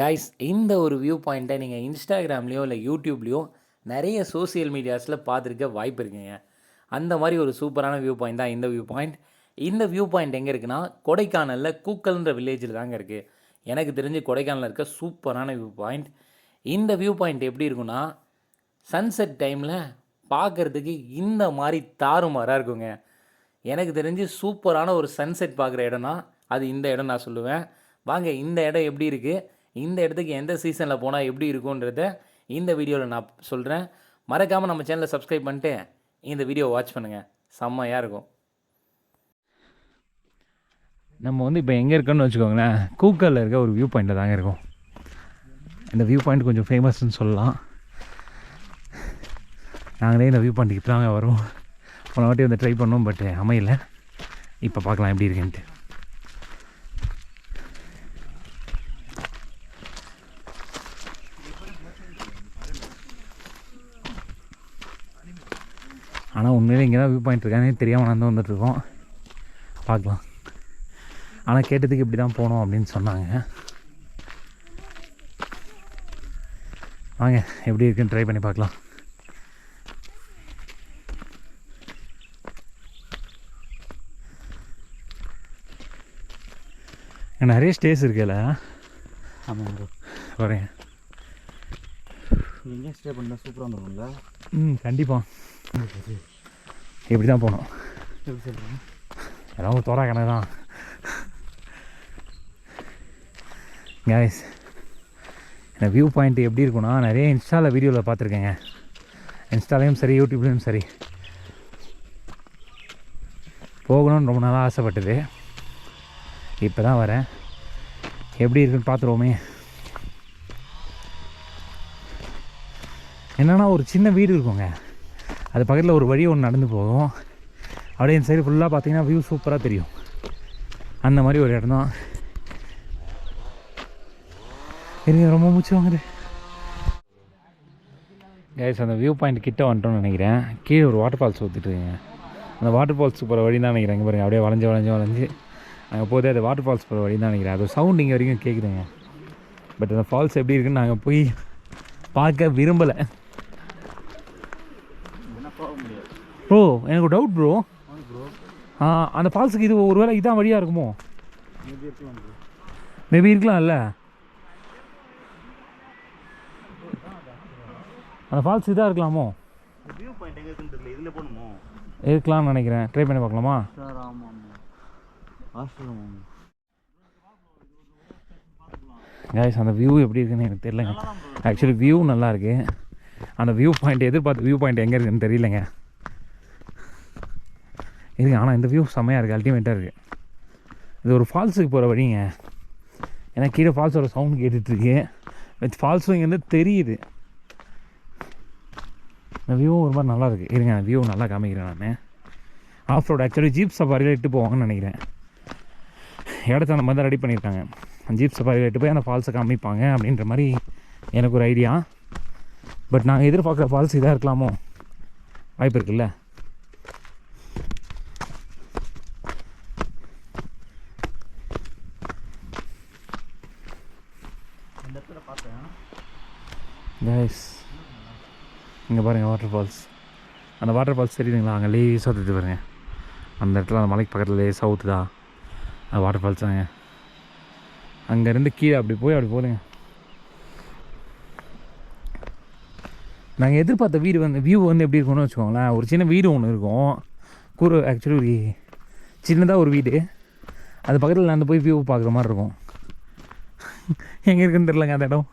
Guys இந்த ஒரு view பாயிண்ட்டை நீங்கள் இன்ஸ்டாகிராம்லேயோ இல்லை யூடியூப்லேயோ நிறைய சோஷியல் மீடியாஸில் பார்த்துருக்க வாய்ப்பு இருக்குங்க. அந்த மாதிரி ஒரு சூப்பரான வியூ பாயிண்ட் தான் இந்த வியூ பாயிண்ட் இந்த வியூ பாயிண்ட் எங்கே இருக்குன்னா கொடைக்கானலில் கூக்கல்ன்ற வில்லேஜில் தாங்க இருக்குது எனக்கு தெரிஞ்சு கொடைக்கானலில் இருக்க சூப்பரான வியூ பாயிண்ட் இந்த வியூ பாயிண்ட் எப்படி இருக்குன்னா சன்செட் டைமில் பார்க்குறதுக்கு இந்த மாதிரி தாறுமாறாக இருக்குங்க. எனக்கு தெரிஞ்சு சூப்பரான ஒரு சன்செட் பார்க்குற இடம்னா அது இந்த இடம் நான் சொல்லுவேன். வாங்க இந்த இடம் எப்படி இருக்குது இந்த இடத்துக்கு எந்த சீசனில் போனால் எப்படி இருக்குன்றத இந்த வீடியோவில் நான் சொல்கிறேன் மறக்காமல் நம்ம சேனலை சப்ஸ்கிரைப் பண்ணிட்டு இந்த வீடியோ வாட்ச் பண்ணுங்கள் செம்மையாக இருக்கும். நம்ம வந்து இப்போ எங்கே இருக்கோன்னு வச்சுக்கோங்களேன் கூக்கலில் இருக்க ஒரு வியூ பாயிண்ட்டில் தாங்க இருக்கும். இந்த வியூ பாயிண்ட் கொஞ்சம் ஃபேமஸ்ன்னு சொல்லலாம். நாங்களே இந்த வியூ பாயிண்ட்டுக்கு தாங்க வரும் போன வாட்டி வந்து ட்ரை பண்ணோம் பட் அமையலை. இப்போ பார்க்கலாம் எப்படி இருக்குன்ட்டு. ஆனால் உண்மையிலே இங்கே தான் வியூ பாயிண்ட் இருக்கானே தெரியாமல் நான் வந்துட்டுருக்கோம். பார்க்கலாம். ஆனால் கேட்டதுக்கு இப்படி தான் போகணும் அப்படின்னு சொன்னாங்க. வாங்க எப்படி இருக்குன்னு ட்ரை பண்ணி பார்க்கலாம். நிறைய ஸ்டேஸ் இருக்குல்ல? ஆமாம் ப்ரோ வரேன் எங்கே ஸ்டே பண்ணால் சூப்பராக வந்துருக்கும்ல ம் கண்டிப்பாக இப்படி தான் போகணும் எல்லாம் தோரா கணக்கு தான். கேஸ் இந்த வியூ பாயிண்ட் எப்படி இருக்குன்னா நிறைய இன்ஸ்டாவில் வீடியோவில் பார்த்துருக்கேங்க. இன்ஸ்டாலையும் சரி யூடியூப்லேயும் சரி. போகணும்னு ரொம்ப நாளாக ஆசைப்பட்டது. இப்போ தான் வரேன். எப்படி இருக்குன்னு பார்த்துருவோமே. என்னென்னா ஒரு சின்ன வீடு இருக்குங்க. அது பக்கத்தில் ஒரு வழி ஒன்று நடந்து போகும். அப்படியே இந்த சைடு ஃபுல்லாக பார்த்தீங்கன்னா வியூ சூப்பராக தெரியும். அந்த மாதிரி ஒரு இடம் தான். இருங்க ரொம்ப மூச்சு வாங்குது. கைஸ் அந்த வியூ பாயிண்ட் கிட்டே வந்துட்டோம்னு நினைக்கிறேன். கீழே ஒரு வாட்டர் ஃபால்ஸ் ஊற்றிட்டுருங்க அந்த வாட்டர் ஃபால்ஸ் போகிற வழி தான் நினைக்கிறேன். இங்கே பாருங்கள் அப்படியே வளைஞ்சு வளைஞ்சு வளைஞ்சு. அங்கே போதே அது வாட்டர் ஃபால்ஸ் போகிற வழி தான் நினைக்கிறேன். அது சவுண்ட் இங்கே வரைக்கும் கேட்குதுங்க பட் அந்த ஃபால்ஸ் எப்படி இருக்குன்னு நாங்கள் போய் பார்க்க விரும்பலை. ப்ரோ எனக்கு டவுட் ப்ரோ அந்த ஃபால்ஸுக்கு இது ஒருவேளை இதான் வழியாக இருக்குமோ? மேபி இருக்கலாம்ல அந்த ஃபால்ஸ் இதாக இருக்கலாமோ? இருக்கலாம்னு நினைக்கிறேன். ட்ரை பண்ணி பார்க்கலாமா? கைஸ் அந்த வியூ எப்படி இருக்குன்னு எனக்கு தெரியலங்க ஆக்சுவலி வியூ நல்லா இருக்கு. அந்த வியூ பாயிண்ட் எதிர்பார்த்து வியூ பாயிண்ட் எங்கே இருக்குன்னு தெரியலங்க. இருக்கு ஆனால் இந்த வியூ செம்மையாக இருக்குது அல்டிமேட்டாக இருக்குது இது ஒரு ஃபால்ஸுக்கு போகிற வழிங்க. ஏன்னா கீழே ஃபால்ஸோட சவுண்ட் கேட்டுட்ருக்கு. வித் ஃபால்ஸும் இங்கேருந்து தெரியுது. இந்த வியூவும் ஒரு மாதிரி நல்லா இருக்குது இருங்க அந்த வியூ நல்லா காமிக்கிறேன் நான். ஆஃப் ரோடு ஆக்சுவலி ஜீப் சஃபாரியில் இட்டு போவாங்கன்னு நினைக்கிறேன். இடத்த அந்த மாதிரி தான் ரெடி பண்ணியிருக்காங்க. ஜீப் சஃபாரியில் இட்டு போய் அந்த ஃபால்ஸை காமிப்பாங்க அப்படின்ற மாதிரி எனக்கு ஒரு ஐடியா பட் நாங்கள் எதிர்பார்க்குற ஃபால்ஸ் இதாக இருக்கலாமோ? வாய்ப்பு இருக்குல்ல? கைஸ் இங்கே பாருங்கள் வாட்டர் ஃபால்ஸ் அந்த வாட்டர் ஃபால்ஸ் தெரியுதுங்களா? அங்கே லேஸாக தெரியுது பாருங்க. அந்த இடத்துல அந்த மலைக்கு பக்கத்தில் லேஸாக ஊற்றுதா அது வாட்டர் ஃபால்ஸ் தாங்க. அங்கேருந்து கீழே அப்படி போய் அப்படி போதுங்க நாங்கள் எதிர்பார்த்த வீடு வந்து வியூ வந்து எப்படி இருக்கும்னு வச்சுக்கோங்களேன். ஒரு சின்ன வீடு ஒன்று இருக்கும். கூறு ஆக்சுவலி ஒரு சின்னதாக ஒரு வீடு. அது பக்கத்தில் நான் போய் வியூ பார்க்குற மாதிரி இருக்கும். எங்கே இருக்குன்னு தெரிலங்க அந்த இடம்.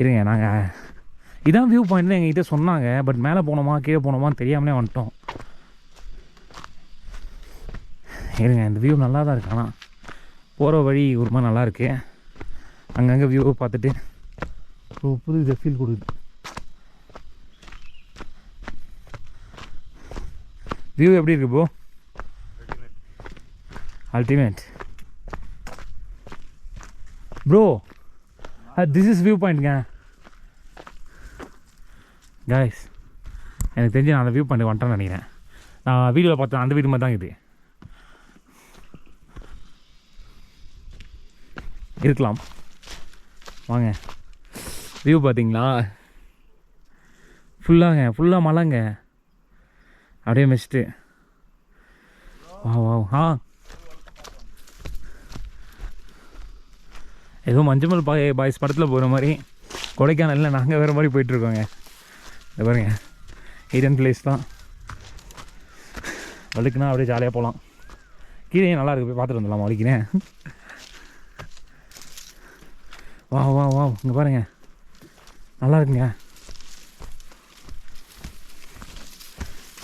இருங்க நாங்கள் இதான் வியூ பாயிண்ட்னு எங்ககிட்ட சொன்னாங்க. பட் மேலே போனோமா கீழே போனோமான்னு தெரியாமலே வந்துட்டோம். இருங்க இந்த வியூ நல்லா தான் இருக்கு. ஆனால் போகிற வழி ஒரு மாதிரி நல்லாயிருக்கு அங்கங்கே வியூவை பார்த்துட்டு ஒரு புது இதை ஃபீல் கொடுக்குது. வியூ எப்படி இருக்கு bro ultimate bro this is view பாயிண்ட்ங்க guys எனக்கு தெரிஞ்சு நான் அந்த வியூ பாயிண்ட் வந்துட்டேன்னு நினைக்கிறேன். நான் வீடியோவில் பார்த்தேன் அந்த வீடு மாதிரி தான் இது. இருக்கலாம். வாங்க. வியூ பார்த்தீங்களா? ஃபுல்லாங்க ஃபுல்லாக மலைங்க. அப்படியே மிஸ்ட்டு வா வா ஆ. ஏதோ மஞ்சமல் பாய் பாய்ஸ் படத்தில் போகிற மாதிரி கொடைக்கானலில் நாங்கள் வேறு மாதிரி போயிட்டுருக்கோங்க. இந்த பாருங்க. ஹிடன் பிளேஸ் தான். வழுக்குனா அப்படியே ஜாலியாக போகலாம் கீழே நல்லா இருக்கு? போய் பார்த்துட்டு வந்துடலாம் வலிக்கிறேன் வா வா வா இங்கே பாருங்க. நல்லா இருக்குங்க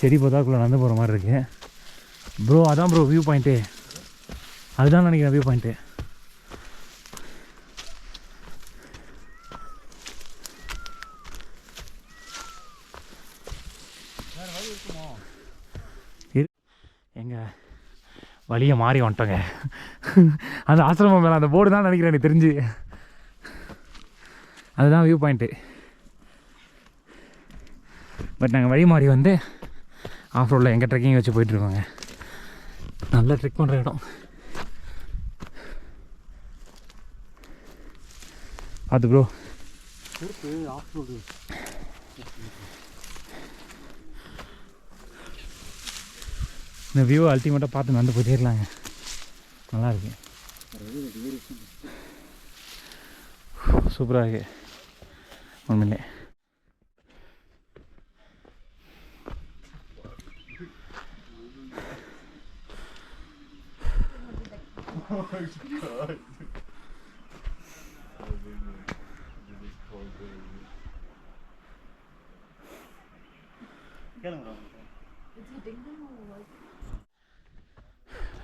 செடி போதாக்குள்ளே நடந்து போகிற மாதிரி இருக்கு. ப்ரோ அதான் ப்ரோ வியூ பாயிண்ட்டு அதுதான் நினைக்கிறேன் வியூ பாயிண்ட்டு எங்கள் வழியை மாறி வந்துட்டோங்க. அந்த ஆசிரமம் மேலே அந்த போர்டு தான் நினைக்கிறேன் எனக்கு தெரிஞ்சு. அதுதான் வியூ பாயிண்ட்டு பட் நாங்கள் வழி மாறி வந்து ஆஃப் ரோடில் எங்கள் ட்ரெக்கிங் வச்சு போயிட்டுருக்கோங்க. நல்லா ட்ரெக் பண்ணுற இடம். பார்த்து ப்ரோ இந்த வியூ அல்டிமேட்டாக பார்த்து நடந்து போயிட்டே நல்லாயிருக்கு நல்லா இருக்கு. சூப்பராக இருக்கு. உண்மையிலே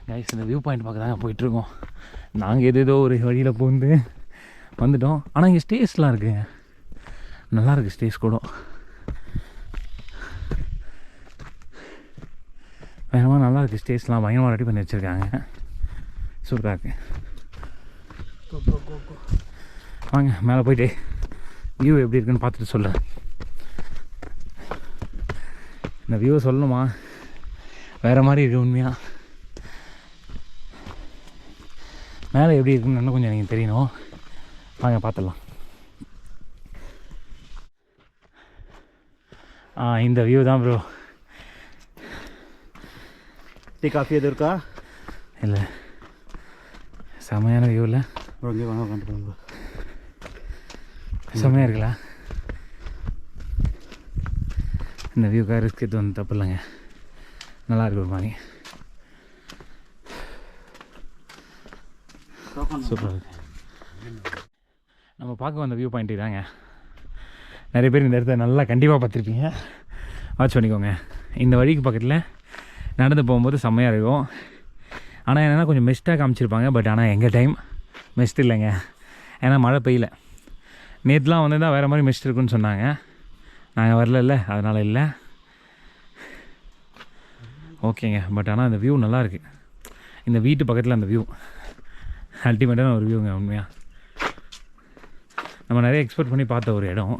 கைஸ் இந்த வியூ பாயிண்ட் பார்க்க தாங்க போயிட்டுருக்கோம். நாங்கள் எது ஏதோ ஒரு வழியில் பூந்து வந்துட்டோம். ஆனால் இங்கே ஸ்டேஸ்லாம் இருக்குங்க நல்லாயிருக்கு ஸ்டேஸ் கூட. வேகமாக நல்லா இருக்குது ஸ்டேஸ்லாம் பயங்கரமாக ரெடி பண்ணி வச்சுருக்காங்க. சூப்பராக இருக்கு வாங்க மேலே போயிட்டு. வியூ எப்படி இருக்குன்னு பார்த்துட்டு சொல்கிறேன் இந்த வியூவை சொல்லணுமா? வேறு மாதிரி இருக்கு உண்மையாக மேலே எப்படி இருக்குன்னு இன்னும் கொஞ்சம் எனக்கு தெரியணும். வாங்க பார்த்துடலாம். ஆ இந்த வியூ தான் ப்ரோ டீ காஃபி எது இருக்கா? இல்லை. செமையான வியூ இல்லை ப்ரோ இங்கே செம்மையாக இருக்குல்ல? இந்த வியூக்காக ரிஸ்க் எடுத்து வந்து தப்பு இல்லைங்க நல்லா இருக்கு மாதிரி. சூப்பராக இருக்கு. நம்ம பார்க்க வந்த வியூ பாயிண்ட் தாங்க. நிறைய பேர் இந்த இடத்த நல்லா கண்டிப்பாக பார்த்துருப்பீங்க. வாட்ச் பண்ணிக்கோங்க. இந்த வழிக்கு பக்கத்தில் நடந்து போகும்போது செம்மையாக இருக்கும். ஆனால் என்னென்னா கொஞ்சம் மெஸ்ட்டாக காமிச்சிருப்பாங்க. பட் ஆனால் எங்கள் டைம் மெஸ்ட் இல்லைங்க. ஏன்னா மழை பெய்யல. நேற்றுலாம் வந்து தான் வேறு மாதிரி மெஸ்ட் இருக்குன்னு சொன்னாங்க. நாங்கள் வரல அதனால் இல்லை. ஓகேங்க. பட் ஆனால் இந்த வியூ நல்லாயிருக்கு இந்த வீட்டு பக்கத்தில் அந்த வியூ அல்டிமேட்டான ஒரு வியூங்க உண்மையாக நம்ம நிறைய எக்ஸ்பெக்ட் பண்ணி பார்த்த ஒரு இடம்.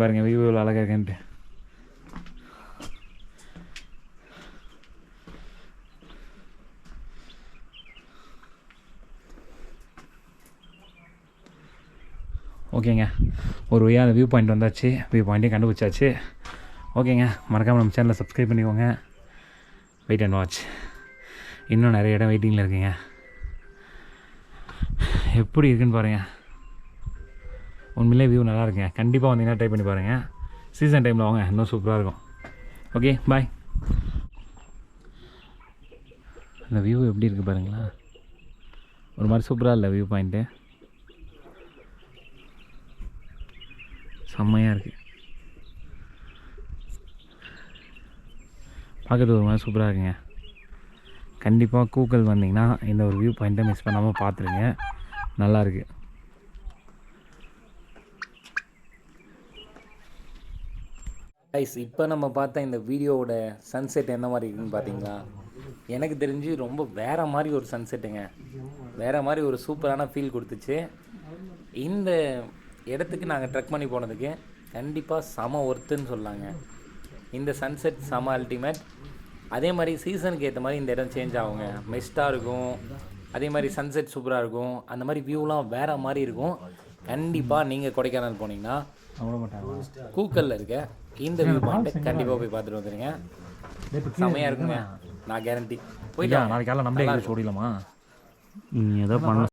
பாருங்கள் வியூ எவ்வளோ அழகாக இருக்குன்ட்டு. ஓகேங்க. ஒரு வழியாக அந்த வியூ பாயிண்ட் வந்தாச்சு. வியூ பாயிண்ட்டையும் கண்டுபிடிச்சாச்சு. ஓகேங்க. மறக்காமல் நம்ம சேனலை சப்ஸ்கிரைப் பண்ணிக்கோங்க. வெயிட் அண்ட் வாட்ச் இன்னும் நிறைய இடம் வெயிட்டிங்கில் இருக்குங்க. எப்படி இருக்குன்னு பாருங்கள் உண்மையிலே வியூ நல்லா இருக்குங்க. கண்டிப்பாக வந்தீங்கன்னா ட்ரை பண்ணி பாருங்கள் சீசன் டைமில் வாங்க. இன்னும் சூப்பராக இருக்கும். ஓகே பாய் அந்த வியூ எப்படி இருக்குது பாருங்களா ஒரு மாதிரி சூப்பராக இல்லை வியூ பாயிண்ட்டு செம்மையாக இருக்குது பார்க்குறது ஒரு மாதிரி சூப்பராக இருக்குங்க. கண்டிப்பாக கூக்கல் வந்தீங்கன்னா இந்த ஒரு வியூ பாயிண்ட்டை மிஸ் பண்ணாமல் பார்த்துருங்க. நல்லா இருக்கு. கைஸ் இப்போ நம்ம பார்த்த இந்த வீடியோவோட சன்செட் என்ன மாதிரி இருக்குன்னு பார்த்தீங்களா எனக்கு தெரிஞ்சு ரொம்ப வேறு மாதிரி ஒரு சன்செட்டுங்க வேறு மாதிரி ஒரு சூப்பரான ஃபீல் கொடுத்துச்சு. இந்த இடத்துக்கு நாங்கள் ட்ரெக் பண்ணி போனதுக்கு கண்டிப்பாக செம ஒர்த்துன்னு சொல்லாங்க. இந்த சன்செட் செம அல்டிமேட் அதே மாதிரி சீசனுக்கு ஏற்ற மாதிரி இந்த இடம் சேஞ்ச் ஆகுங்க. மெஸ்ட்டாக இருக்கும். அதே மாதிரி சன்செட் சூப்பராக இருக்கும். அந்த மாதிரி வியூலாம் வேறு மாதிரி இருக்கும். கண்டிப்பாக நீங்கள் கொடைக்கானல் போனீங்கன்னா கூக்கல்ல இருக்க இந்த வியூ பாயிண்ட்டை கண்டிப்பாக போய் பார்த்துட்டு வந்துடுங்க செமையாக இருக்குங்க. நான் கேரண்டி போயிட்டு. நாளைக்கு நம்மளே ஓடிடலாமா? நீ ஏதோ பண்ண